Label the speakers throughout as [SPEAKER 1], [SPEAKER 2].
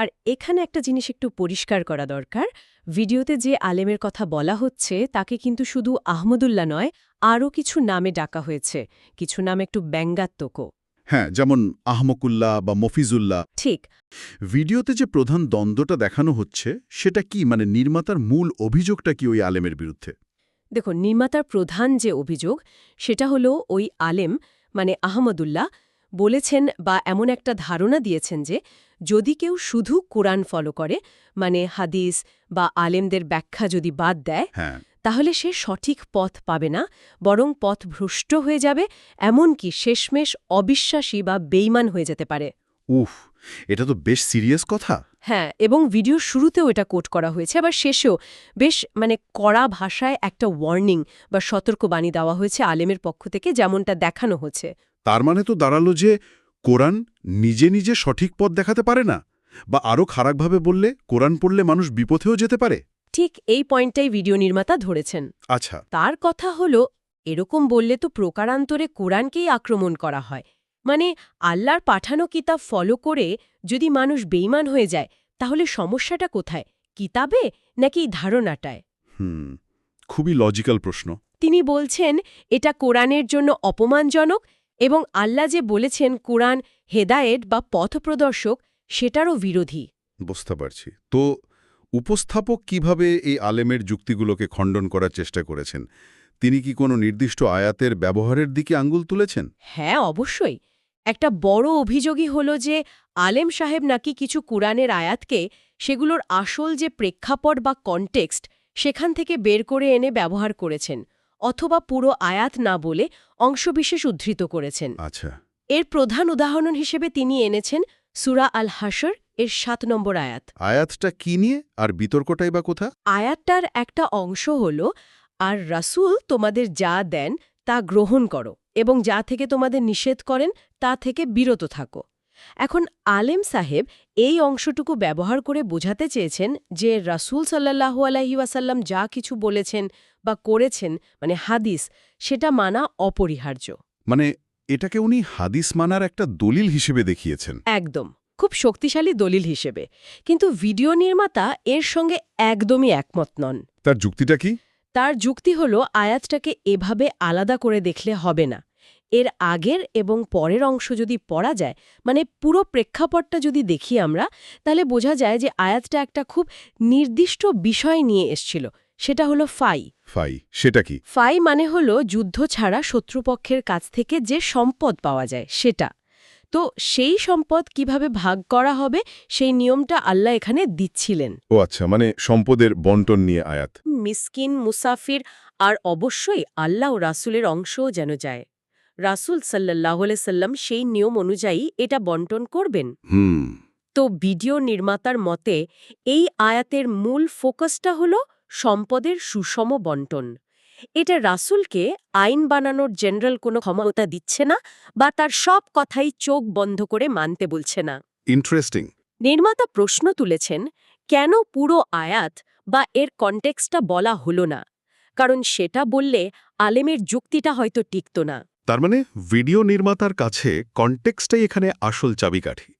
[SPEAKER 1] আর এখানে একটা জিনিস একটু পরিষ্কার করা দরকার। ভিডিওতে যে আলেমের কথা বলা হচ্ছে তাকে কিন্তু শুধু আহমদুল্লাহ নয় আরও কিছু নামে ডাকা হয়েছে। কিছু নাম একটু ব্যঙ্গাত্মকও।
[SPEAKER 2] হ্যাঁ যেমন আহমকুল্লাহ বা মফিজুল্লাহ।
[SPEAKER 1] ঠিক।
[SPEAKER 2] ভিডিওতে যে প্রধান দ্বন্দ্বটা দেখানো হচ্ছে সেটা কি? মানে নির্মাতার মূল অভিযোগটা কি ওই আলেমের বিরুদ্ধে?
[SPEAKER 1] দেখো নির্মাতার প্রধান যে অভিযোগ সেটা হলো ওই আলেম মানে আহমদুল্লাহ বলেছেন বা এমন একটা ধারণা দিয়েছেন যে যদি কেউ শুধু কোরআন ফলো করে মানে হাদিস বা আলেমদের ব্যাখ্যা যদি বাদ দেয়
[SPEAKER 2] হ্যাঁ।
[SPEAKER 1] তাহলে সে সঠিক পথ পাবে না বরং পথ ভ্রষ্ট হয়ে যাবে এমনকি শেষমেশ অবিশ্বাসী বা বেইমান হয়ে যেতে পারে।
[SPEAKER 2] উফ এটা তো বেশ সিরিয়াস কথা।
[SPEAKER 1] হ্যাঁ এবং ভিডিও শুরুতেও এটা কোট করা হয়েছে আবার শেষেও বেশ মানে কড়া ভাষায় একটা ওয়ার্নিং বা সতর্কবাণী দেওয়া হয়েছে আলেমের পক্ষ থেকে যেমনটা দেখানো হচ্ছে।
[SPEAKER 2] তার মানে তো দাঁড়াল যে কোরআন নিজে নিজে সঠিক পথ দেখাতে পারে না বা আরও খারাপভাবে বললে কোরআন পড়লে মানুষ বিপথেও যেতে পারে?
[SPEAKER 1] ঠিক এই পয়েন্টটাই ভিডিও নির্মাতা ধরেছেন।
[SPEAKER 2] আচ্ছা।
[SPEAKER 1] তার কথা হলো এরকম বললে তো প্রকারান্তরে কোরআনকেই আক্রমণ করা হয়। মানে আল্লাহর পাঠানো কিতাব ফলো করে যদি মানুষ বেইমান হয়ে যায় তাহলে সমস্যাটা কোথায়? কিতাবে নাকি ধারণাটায়?
[SPEAKER 2] হুম খুবই লজিক্যাল প্রশ্ন।
[SPEAKER 1] তিনি বলছেন এটা কোরআনের জন্য অপমানজনক এবং আল্লাহ যে বলেছেন কোরআন হেদায়েত বা পথপ্রদর্শক সেটারও বিরোধী।
[SPEAKER 2] বুঝতে পারছি। তো উপস্থাপক কীভাবে এই আলেমের যুক্তিগুলোকে খণ্ডন করার চেষ্টা করেছেন? তিনি কি কোনো নির্দিষ্ট আয়াতের ব্যবহারের দিকে আঙ্গুল তুলেছেন?
[SPEAKER 1] হ্যাঁ অবশ্যই। একটা বড় অভিযোগই হল যে আলেম সাহেব নাকি কিছু কোরআনের আয়াতকে সেগুলোর আসল যে প্রেক্ষাপট বা কনটেক্সট সেখান থেকে বের করে এনে ব্যবহার করেছেন। অথবা পুরো আয়াত না বলে অংশবিশেষ উদ্ধৃত করেছেন।
[SPEAKER 2] আচ্ছা।
[SPEAKER 1] এর প্রধান উদাহরণ হিসেবে তিনি এনেছেন সুরা আল হাসর এর সাত নম্বর আয়াত।
[SPEAKER 2] আয়াতটা কি নিয়ে আর বিতর্কটাই বা কোথা?
[SPEAKER 1] আয়াতটার একটা অংশ হল আর রাসূল তোমাদের যা দেন তা গ্রহণ করো এবং যা থেকে তোমাদের নিষেধ করেন তা থেকে বিরত থাকো। এখন আলেম সাহেব এই অংশটুকু ব্যবহার করে বোঝাতে চেয়েছেন যে রাসূল সাল্লাহু আলাইহি ওয়াসাল্লাম যা কিছু বলেছেন বা করেছেন মানে হাদিস সেটা মানা অপরিহার্য।
[SPEAKER 2] মানে এটাকে উনি হাদিস মানার একটা দলিল হিসেবে দেখিয়েছেন।
[SPEAKER 1] একদম খুব শক্তিশালী দলিল হিসেবে। কিন্তু ভিডিও নির্মাতা এর সঙ্গে একদমই একমত নন।
[SPEAKER 2] তার যুক্তিটা কি?
[SPEAKER 1] তার যুক্তি হল আয়াতটাকে এভাবে আলাদা করে দেখলে হবে না। এর আগের এবং পরের অংশ যদি পড়া যায় মানে পুরো প্রেক্ষাপটটা যদি দেখি আমরা তাহলে বোঝা যায় যে আয়াতটা একটা খুব নির্দিষ্ট বিষয় নিয়ে এসছিল সেটা হলো ফাই।
[SPEAKER 2] ফাই সেটা কি?
[SPEAKER 1] ফাই মানে হলো যুদ্ধ ছাড়া শত্রুপক্ষের কাছ থেকে যে সম্পদ পাওয়া যায় সেটা। তো সেই সম্পদ কীভাবে ভাগ করা হবে সেই নিয়মটা আল্লাহ এখানে দিচ্ছিলেন।
[SPEAKER 2] ও আচ্ছা মানে সম্পদের বন্টন নিয়ে আয়াত।
[SPEAKER 1] মিসকিন মুসাফির আর অবশ্যই আল্লাহ ও রাসুলের অংশও যেন যায়। রাসুল সাল্লাহ সাল্লাম সেই নিয়ম অনুযায়ী এটা বন্টন করবেন। তো ভিডিও নির্মাতার মতে এই আয়াতের মূল ফোকাসটা হল সম্পদের সুষম বন্টন এটা রাসুলকে আইন বানানোর জেনারেল কোনো ক্ষমতা দিচ্ছে না বা তার সব কথাই চোখ বন্ধ করে মানতে বলছে না।
[SPEAKER 2] ইন্টারেস্টিং
[SPEAKER 1] নির্মাতা প্রশ্ন তুলেছেন কেন পুরো আয়াত বা এর কনটেক্সটা বলা হলো না? কারণ সেটা বললে আলেমের যুক্তিটা হয়তো টিকত না।
[SPEAKER 2] তার মানে ভিডিও নির্মাতার কাছে কনটেক্সটাই এখানে আসল চাবিকাঠি।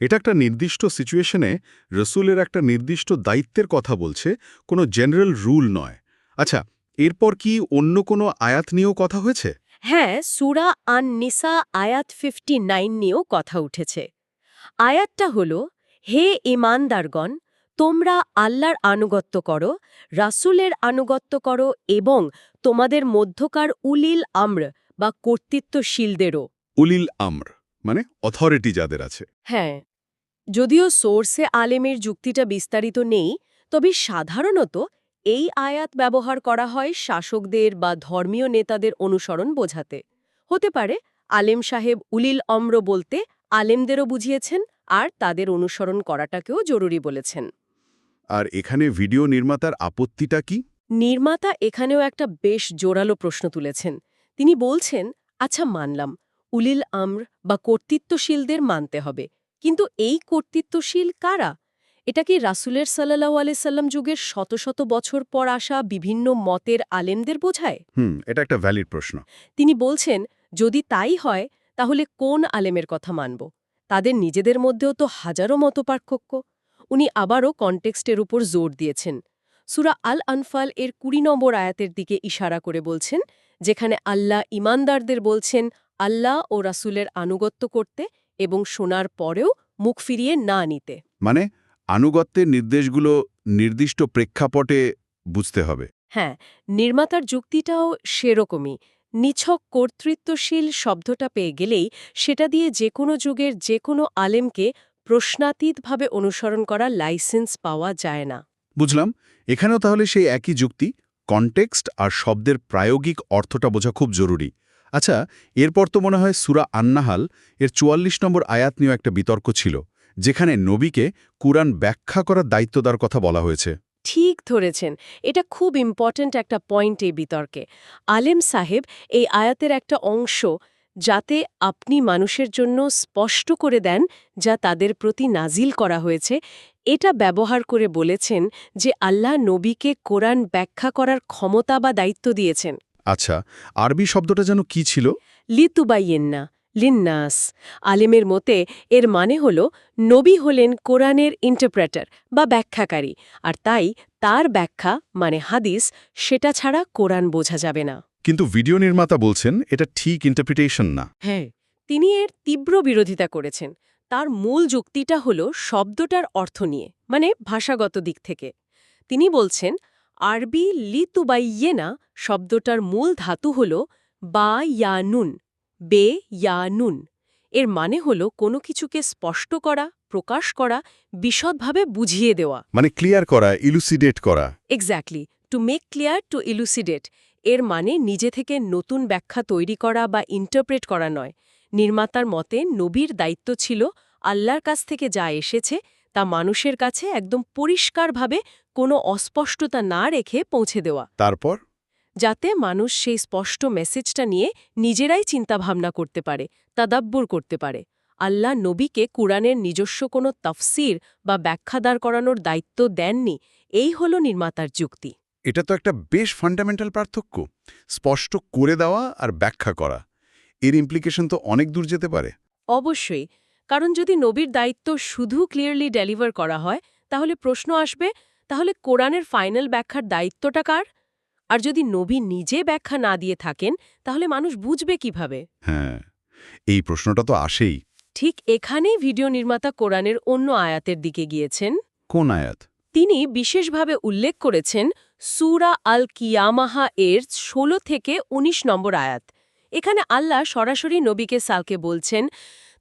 [SPEAKER 2] এটা একটা নির্দিষ্ট সিচুয়েশনে রসুলের একটা নির্দিষ্ট দায়িত্বের কথা বলছে, কোনো জেনারেল রুল নয়। আচ্ছা এরপর কি অন্য কোনো আয়াত নিয়েও কথা হয়েছে?
[SPEAKER 1] হ্যাঁ সুরা আন নিসা আয়াত ফিফটি নাইন নিয়েও কথা উঠেছে। আয়াতটা হল, হে ইমানদারগণ তোমরা আল্লাহর আনুগত্য করো, রাসূলের আনুগত্য করো এবং তোমাদের মধ্যকার উলিল আম্র বা কর্তৃত্বশীলদেরও।
[SPEAKER 2] উলিল আমর মানে অথরিটি যাদের আছে।
[SPEAKER 1] হ্যাঁ। যদিও সোর্সে আলেমের যুক্তিটা বিস্তারিত নেই তবে সাধারণত এই আয়াত ব্যবহার করা হয় শাসকদের বা ধর্মীয় নেতাদের অনুসরণ বোঝাতে। হতে পারে আলেম সাহেব উলিল অম্র বলতে আলেমদেরও বুঝিয়েছেন আর তাদের অনুসরণ করাটাকেও জরুরি বলেছেন।
[SPEAKER 2] আর এখানে ভিডিও নির্মাতার আপত্তিটা কি?
[SPEAKER 1] নির্মাতা এখানেও একটা বেশ জোরালো প্রশ্ন তুলেছেন। তিনি বলছেন আচ্ছা মানলাম। উলিল আম্র বা কর্তৃত্বশীলদের মানতে হবে। কিন্তু এই কর্তৃত্বশীল কারা? এটা কি রাসুলের সাল্লাহ আলাইসাল্লাম যুগের শত শত বছর পর আসা বিভিন্ন মতের আলেমদের বোঝায়?
[SPEAKER 2] হুম এটা একটা ভ্যালিড প্রশ্ন।
[SPEAKER 1] তিনি বলছেন যদি তাই হয় তাহলে কোন আলেমের কথা মানব? তাদের নিজেদের মধ্যেও তো হাজারো মত পার্থক্য উনি আবারও কনটেক্সটের উপর জোর দিয়েছেন। সুরা আল আনফাল এর কুড়ি নম্বর আয়াতের দিকে ইশারা করে বলছেন যেখানে আল্লাহ ইমানদারদের বলছেন আল্লাহ ও রাসূলের আনুগত্য করতে এবং শোনার পরেও মুখ ফিরিয়ে না নিতে।
[SPEAKER 2] মানে আনুগত্যের নির্দেশগুলো নির্দিষ্ট প্রেক্ষাপটে বুঝতে হবে।
[SPEAKER 1] হ্যাঁ নির্মাতার যুক্তিটাও সেরকমই। নিছক কর্তৃত্বশীল শব্দটা পেয়ে গেলেই সেটা দিয়ে যে কোনো যুগের যে কোনো আলেমকে প্রশ্নাতীতভাবে অনুসরণ করা লাইসেন্স পাওয়া যায় না।
[SPEAKER 2] বুঝলাম। এখানেও তাহলে সেই একই যুক্তি? কনটেক্সট আর শব্দের প্রায়োগিক অর্থটা বোঝা খুব জরুরি। আচ্ছা এরপর তো মনে হয় সুরা আন্নাহাল, এর চুয়াল্লিশ নম্বর আয়াত নিয়েও একটা বিতর্ক ছিল, যেখানে নবীকে কুরআন ব্যাখ্যা করার দায়িত্ব দেওয়ার কথা বলা হয়েছে।
[SPEAKER 1] ঠিক ধরেছেন, এটা খুব ইম্পর্ট্যান্ট একটা পয়েন্ট এই বিতর্কে। আলেম সাহেব এই আয়াতের একটা অংশ যাতে আপনি মানুষের জন্য স্পষ্ট করে দেন যা তাদের প্রতি নাজিল করা হয়েছে। এটা ব্যবহার করে বলেছেন যে আল্লাহ নবীকে কোরআন ব্যাখ্যা করার ক্ষমতা বা দায়িত্ব দিয়েছেন।
[SPEAKER 2] আচ্ছা আরবি শব্দটা যেন কি ছিল?
[SPEAKER 1] লিতুবাইয়েন্না লিন্নাস। আলেমের মতে এর মানে হল নবী হলেন কোরআনের ইন্টারপ্রেটার বা ব্যাখ্যাকারী আর তাই তার ব্যাখ্যা মানে হাদিস সেটা ছাড়া কোরআন বোঝা যাবে না।
[SPEAKER 2] কিন্তু ভিডিও নির্মাতা বলছেন এটা ঠিক ইন্টারপ্রিটেশন না।
[SPEAKER 1] হ্যাঁ তিনি এর তীব্র বিরোধিতা করেছেন। তার মূল যুক্তিটা হল শব্দটার অর্থ নিয়ে মানে ভাষাগত দিক থেকে। তিনি বলছেন আরবি লিতুবাইয়েনা শব্দটার মূল ধাতু হল বা ইয়ানুন বে ইয়ানুন এর মানে হল কোনো কিছুকে স্পষ্ট করা প্রকাশ করা বিশদভাবে বুঝিয়ে দেওয়া।
[SPEAKER 2] মানে ক্লিয়ার করা ইলুসিডেট করা।
[SPEAKER 1] Exactly to make clear to elucidate এর মানে নিজে থেকে নতুন ব্যাখ্যা তৈরি করা বা ইন্টারপ্রেট করা নয়। নির্মাতার মতে নবীর দায়িত্ব ছিল আল্লাহর কাছ থেকে যা এসেছে তা মানুষের কাছে একদম পরিষ্কারভাবে কোনো অস্পষ্টতা না রেখে পৌঁছে দেওয়া।
[SPEAKER 2] তারপর?
[SPEAKER 1] যাতে মানুষ সেই স্পষ্ট মেসেজটা নিয়ে নিজেরাই চিন্তাভাবনা করতে পারে তাদাব্বুর করতে পারে। আল্লাহ নবীকে কুরআনের নিজস্ব কোনো তফসির বা ব্যাখ্যা দাঁড় করানোর দায়িত্ব দেননি। এই হল নির্মাতার যুক্তি।
[SPEAKER 2] এটা তো একটা বেশ ফান্ডামেন্টাল পার্থক্য। স্পষ্ট করে দেওয়া আর ব্যাখ্যা করা। এর ইমপ্লিকেশন তো অনেক দূর যেতে পারে।
[SPEAKER 1] অবশ্যই। কারণ যদি নবীর দায়িত্ব শুধু ক্লিয়ারলি ডেলিভার করা হয় তাহলে প্রশ্ন আসবে তাহলে কোরআনের ফাইনাল ব্যাখ্যার দায়িত্বটা কার? আর যদি নবী নিজে ব্যাখ্যা না দিয়ে থাকেন তাহলে মানুষ বুঝবে কীভাবে?
[SPEAKER 2] হ্যাঁ এই প্রশ্নটা তো আসেই।
[SPEAKER 1] ঠিক এখানেই ভিডিও নির্মাতা কোরআনের অন্য আয়াতের দিকে গিয়েছেন।
[SPEAKER 2] কোন আয়াত?
[SPEAKER 1] তিনি বিশেষভাবে উল্লেখ করেছেন সুরা আল কিয়ামাহা এর ১৬ থেকে ১৯ নম্বর আয়াত। এখানে আল্লাহ সরাসরি নবীকে সালকে বলছেন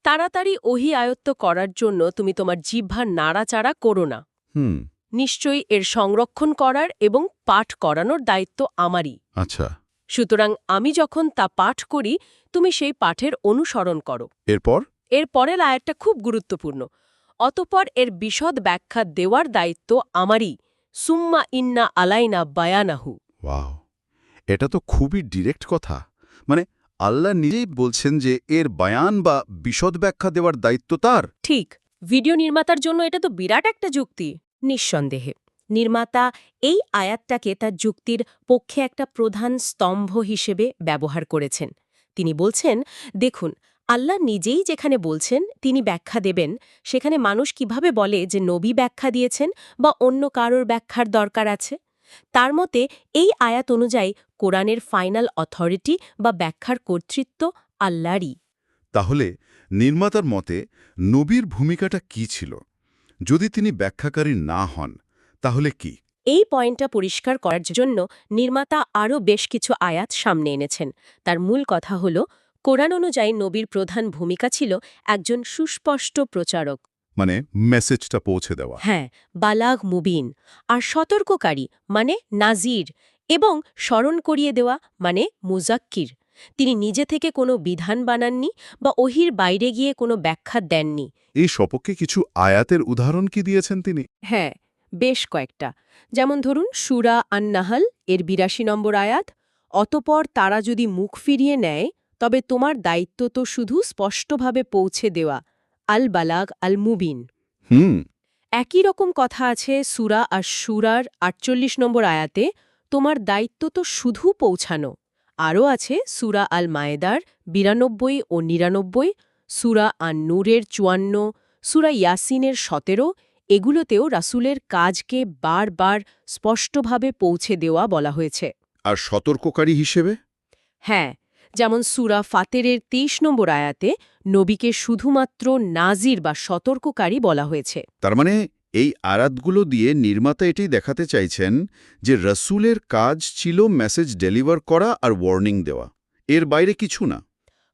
[SPEAKER 1] তাড়াতাড়ি ওহি আয়ত্ত করার জন্য তুমি তোমার জিহ্বার নাড়াচাড়া করো না।
[SPEAKER 2] হুম।
[SPEAKER 1] নিশ্চয়ই এর সংরক্ষণ করার এবং পাঠ করানোর দায়িত্ব আমারই।
[SPEAKER 2] আচ্ছা।
[SPEAKER 1] সুতরাং আমি যখন তা পাঠ করি তুমি সেই পাঠের অনুসরণ করো।
[SPEAKER 2] এরপর?
[SPEAKER 1] এর পরের আয়াতটা খুব গুরুত্বপূর্ণ। অতপর এর বিশদ ব্যাখ্যা দেওয়ার দায়িত্ব আমারই। সুম্মা ইন্না আলাইনা বায়ানাহু।
[SPEAKER 2] ওয়াও এটা তো খুবই ডিরেক্ট কথা। মানে আল্লাহ নিজেই বলছেন যে এর বায়ান বা বিশদ ব্যাখ্যা দেওয়ার দায়িত্ব তার।
[SPEAKER 1] ঠিক ভিডিও নির্মাতার জন্য এটা তো বিরাট একটা যুক্তি নিঃসন্দেহে। নির্মাতা এই আয়াতটাকে তার যুক্তির পক্ষে একটা প্রধান স্তম্ভ হিসেবে ব্যবহার করেছেন। তিনি বলছেন দেখুন আল্লাহ নিজেই যেখানে বলছেন তিনি ব্যাখ্যা দেবেন। সেখানে মানুষ কীভাবে বলে যে নবী ব্যাখ্যা দিয়েছেন বা অন্য কারোর ব্যাখ্যার দরকার আছে? তার মতে এই আয়াত অনুযায়ী কোরআনের ফাইনাল অথরিটি বা ব্যাখ্যার কর্তৃত্ব আল্লাহরই।
[SPEAKER 2] তাহলে নির্মাতার মতে নবীর ভূমিকাটা কি ছিল? যদি তিনি ব্যাখ্যাকারী না হন তাহলে কি?
[SPEAKER 1] এই পয়েন্টটা পরিষ্কার করার জন্য নির্মাতা আরও বেশ কিছু আয়াত সামনে এনেছেন। তার মূল কথা হল কোরআন অনুযায়ী নবীর প্রধান ভূমিকা ছিল একজন সুস্পষ্ট প্রচারক।
[SPEAKER 2] মানে মেসেজটা পৌঁছে দেওয়া।
[SPEAKER 1] হ্যাঁ বালাগ মুবিন আর সতর্ককারী মানে নাজির এবং স্মরণ করিয়ে দেওয়া মানে মুজাক্কির। তিনি নিজে থেকে কোনো বিধান বানাননি বা ওহির বাইরে গিয়ে কোনো ব্যাখ্যা দেননি।
[SPEAKER 2] এই সপক্ষে কিছু আয়াতের উদাহরণ কি দিয়েছেন তিনি?
[SPEAKER 1] হ্যাঁ বেশ কয়েকটা। যেমন ধরুন সুরা আন্নাহাল এর বিরাশি নম্বর আয়াত অতপর তারা যদি মুখ ফিরিয়ে নেয় তবে তোমার দায়িত্ব তো শুধু স্পষ্টভাবে পৌঁছে দেওয়া আল বালাগ আল মুবিন।
[SPEAKER 2] হুম।
[SPEAKER 1] একই রকম কথা আছে সুরা আর সুরার আটচল্লিশ নম্বর আয়াতে তোমার দায়িত্ব তো শুধু পৌঁছানো। আরও আছে সুরা আল মায়েদার বিরানব্বই ও নিরানব্বই সুরা আন নূরের চুয়ান্ন সুরা ইয়াসিনের সতেরো এগুলোতেও রাসুলের কাজকে বারবার স্পষ্টভাবে পৌঁছে দেওয়া বলা হয়েছে।
[SPEAKER 2] আর সতর্ককারী হিসেবে?
[SPEAKER 1] হ্যাঁ যেমন সুরা ফাতেরের তেইশ নম্বর আয়াতে নবীকে শুধুমাত্র নাজির বা সতর্ককারী বলা হয়েছে।
[SPEAKER 2] তার মানে এই আরাতগুলো দিয়ে নির্মাতা এটি দেখাতে চাইছেন যে রসুলের কাজ ছিল মেসেজ ডেলিভার করা আর ওয়ার্নিং দেওয়া। এর বাইরে কিছু না।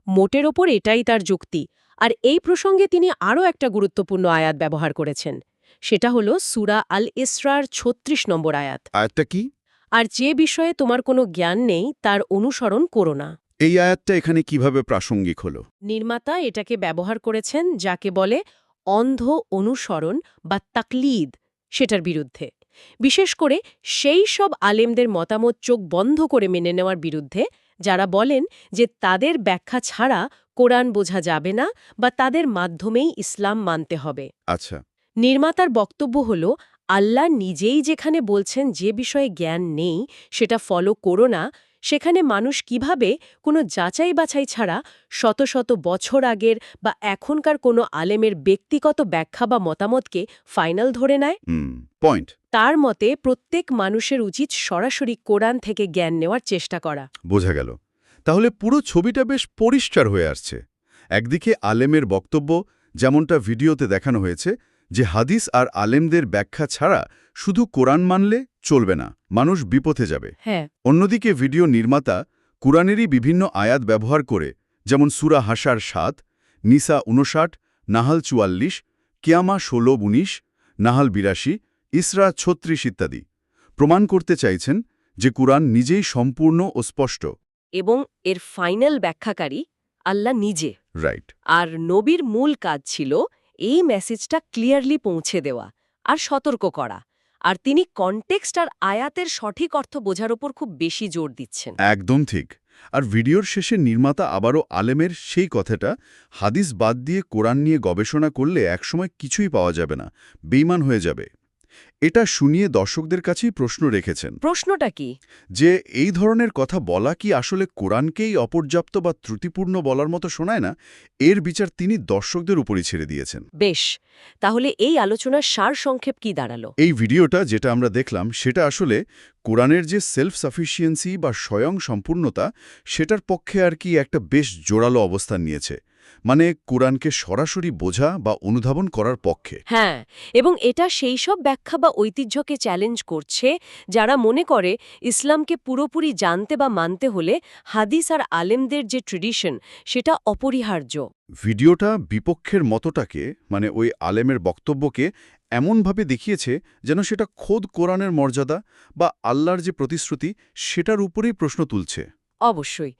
[SPEAKER 1] মোটের ওপর এটাই তার যুক্তি। আর এই প্রসঙ্গে তিনি আরও একটা গুরুত্বপূর্ণ আয়াত ব্যবহার করেছেন। সেটা হলো সুরা আল ইসরার ছত্রিশ নম্বর আয়াত।
[SPEAKER 2] আয়াতটা কি?
[SPEAKER 1] আর যে বিষয়ে তোমার কোনো জ্ঞান নেই তার অনুসরণ করো না।
[SPEAKER 2] এই আয়াতটা এখানে কীভাবে প্রাসঙ্গিক হল?
[SPEAKER 1] নির্মাতা এটাকে ব্যবহার করেছেন যাকে বলে অন্ধ অনুসরণ বা তাকলিদ সেটার বিরুদ্ধে। বিশেষ করে সেই সব আলেমদের মতামত চোখ বন্ধ করে মেনে নেওয়ার বিরুদ্ধে যারা বলেন যে তাদের ব্যাখ্যা ছাড়া কোরআন বোঝা যাবে না বা তাদের মাধ্যমেই ইসলাম মানতে হবে।
[SPEAKER 2] আচ্ছা।
[SPEAKER 1] নির্মাতার বক্তব্য হল আল্লাহ নিজেই যেখানে বলছেন যে বিষয়ে জ্ঞান নেই সেটা ফলো করো না সেখানে মানুষ কীভাবে কোনো যাচাই বাছাই ছাড়া শত শত বছর আগের বা এখনকার কোনো আলেমের ব্যক্তিগত ব্যাখ্যা বা মতামতকে ফাইনাল ধরে নেয়?
[SPEAKER 2] পয়েন্ট।
[SPEAKER 1] তার মতে প্রত্যেক মানুষের উচিত সরাসরি কোরআন থেকে জ্ঞান নেওয়ার চেষ্টা করা।
[SPEAKER 2] বোঝা গেল। তাহলে পুরো ছবিটা বেশ পরিষ্কার হয়ে আসছে। একদিকে আলেমের বক্তব্য যেমনটা ভিডিওতে দেখানো হয়েছে যে হাদিস আর আলেমদের ব্যাখ্যা ছাড়া শুধু কোরআন মানলে চলবে না মানুষ বিপথে যাবে।
[SPEAKER 1] হ্যাঁ।
[SPEAKER 2] অন্যদিকে ভিডিও নির্মাতা কুরআনেরই বিভিন্ন আয়াত ব্যবহার করে যেমন সুরা হাসার সাত নিসা উনষাট নাহাল চুয়াল্লিশ কিয়ামা ষোলো উনিশ নাহাল বিরাশি ইসরা ছত্রিশ ইত্যাদি। প্রমাণ করতে চাইছেন যে কুরআন নিজেই সম্পূর্ণ ও স্পষ্ট।
[SPEAKER 1] এবং এর ফাইনাল ব্যাখ্যাকারী আল্লাহ নিজে।
[SPEAKER 2] রাইট।
[SPEAKER 1] আর নবীর মূল কাজ ছিল এই মেসেজটা ক্লিয়ারলি পৌঁছে দেওয়া আর সতর্ক করা। আর তিনি কনটেক্সট আর আয়াতের সঠিক অর্থ বোঝার ওপর খুব বেশি জোর দিচ্ছেন।
[SPEAKER 2] একদম ঠিক। আর ভিডিওর শেষে নির্মাতা আবারও আলেমের সেই কথাটা, হাদিস বাদ দিয়ে কোরআন নিয়ে গবেষণা করলে একসময় কিছুই পাওয়া যাবে না বেইমান হয়ে যাবে। এটা শুনিয়ে দর্শকদের কাছেই প্রশ্ন রেখেছেন।
[SPEAKER 1] প্রশ্নটা কি?
[SPEAKER 2] যে এই ধরনের কথা বলা কি আসলে কোরআনকেই অপর্যাপ্ত বা ত্রুটিপূর্ণ বলার মতো শোনায় না? এর বিচার তিনি দর্শকদের উপরই ছেড়ে দিয়েছেন।
[SPEAKER 1] বেশ তাহলে এই আলোচনার সার সংক্ষেপ কি দাঁড়াল?
[SPEAKER 2] এই ভিডিওটা যেটা আমরা দেখলাম সেটা আসলে কোরআনের যে সেলফ সাফিসিয়েন্সি বা স্বয়ং সম্পূর্ণতা সেটার পক্ষে আর কি একটা বেশ জোরালো অবস্থান নিয়েছে। মানে কোরআনকে সরাসরি বোঝা বা অনুধাবন করার পক্ষে।
[SPEAKER 1] হ্যাঁ এবং এটা সেই সব ব্যাখ্যা বা ঐতিহ্যকে চ্যালেঞ্জ করছে যারা মনে করে ইসলামকে পুরোপুরি জানতে বা মানতে হলে হাদিস আর আলেমদের যে ট্রেডিশন সেটা অপরিহার্য।
[SPEAKER 2] ভিডিওটা বিপক্ষের মতটাকে মানে ওই আলেমের বক্তব্যকে এমনভাবে দেখিয়েছে যেন সেটা খোদ কোরআনের মর্যাদা বা আল্লাহর যে প্রতিশ্রুতি সেটার উপরেই প্রশ্ন তুলছে।
[SPEAKER 1] অবশ্যই।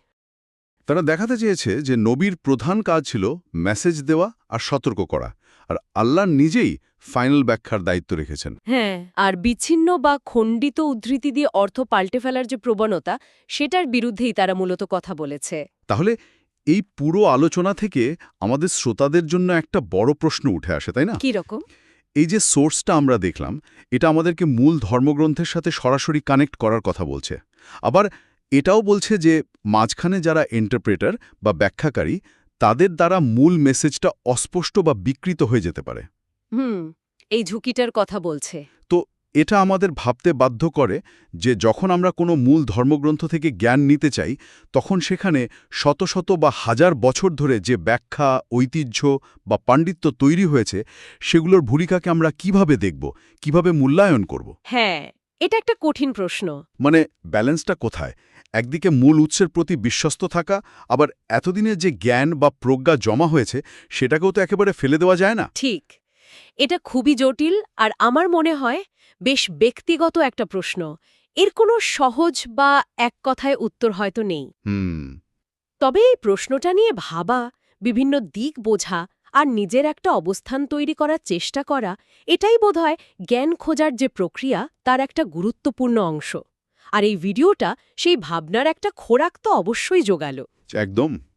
[SPEAKER 2] তারা দেখাতে চেয়েছে যে নবীর প্রধান কাজ ছিল মেসেজ দেওয়া আর সতর্ক করা আর আল্লাহ নিজেই ফাইনাল ব্যাখ্যার দায়িত্ব রেখেছেন।
[SPEAKER 1] হ্যাঁ আর বিচ্ছিন্ন বা খণ্ডিত উদ্ধৃতি দিয়ে অর্থ পাল্টে ফেলার যে প্রবণতা সেটার বিরুদ্ধেই তারা মূলত কথা বলেছে।
[SPEAKER 2] তাহলে এই পুরো আলোচনা থেকে আমাদের শ্রোতাদের জন্য একটা বড় প্রশ্ন উঠে আসে তাই না?
[SPEAKER 1] কি রকম?
[SPEAKER 2] এই যে সোর্সটা আমরা দেখলাম এটা আমাদেরকে মূল ধর্মগ্রন্থের সাথে সরাসরি কানেক্ট করার কথা বলছে। আবার এটাও বলছে যে মাঝখানে যারা ইন্টারপ্রেটার বা ব্যাখ্যাকারী তাদের দ্বারা মূল মেসেজটা অস্পষ্ট বা বিকৃত হয়ে যেতে পারে।
[SPEAKER 1] হুম এই ঝুঁকিটার কথা বলছে।
[SPEAKER 2] তো এটা আমাদের ভাবতে বাধ্য করে যে যখন আমরা কোনো মূল ধর্মগ্রন্থ থেকে জ্ঞান নিতে চাই তখন সেখানে শত শত বা হাজার বছর ধরে যে ব্যাখ্যা ঐতিহ্য বা পাণ্ডিত্য তৈরি হয়েছে সেগুলোর ভূমিকাকে আমরা কীভাবে দেখব কীভাবে মূল্যায়ন করব?
[SPEAKER 1] হ্যাঁ এটা একটা কঠিন প্রশ্ন।
[SPEAKER 2] মানে ব্যালেন্সটা কোথায়? একদিকে মূল উৎসের প্রতি বিশ্বস্ত থাকা আবার এতদিনের যে জ্ঞান বা প্রজ্ঞা জমা হয়েছে সেটাকেও তো একেবারে ফেলে দেওয়া যায় না?
[SPEAKER 1] ঠিক। এটা খুবই জটিল আর আমার মনে হয় বেশ ব্যক্তিগত একটা প্রশ্ন। এর কোনো সহজ বা এক কথায় উত্তর হয়তো নেই। তবে এই প্রশ্নটা নিয়ে ভাবা বিভিন্ন দিক বোঝা আর নিজের একটা অবস্থান তৈরি করার চেষ্টা করা এটাই বোধহয় জ্ঞান খোঁজার যে প্রক্রিয়া তার একটা গুরুত্বপূর্ণ অংশ। আর এই ভিডিওটা সেই ভাবনার একটা খোরাক তো অবশ্যই জোগালো।
[SPEAKER 2] একদম।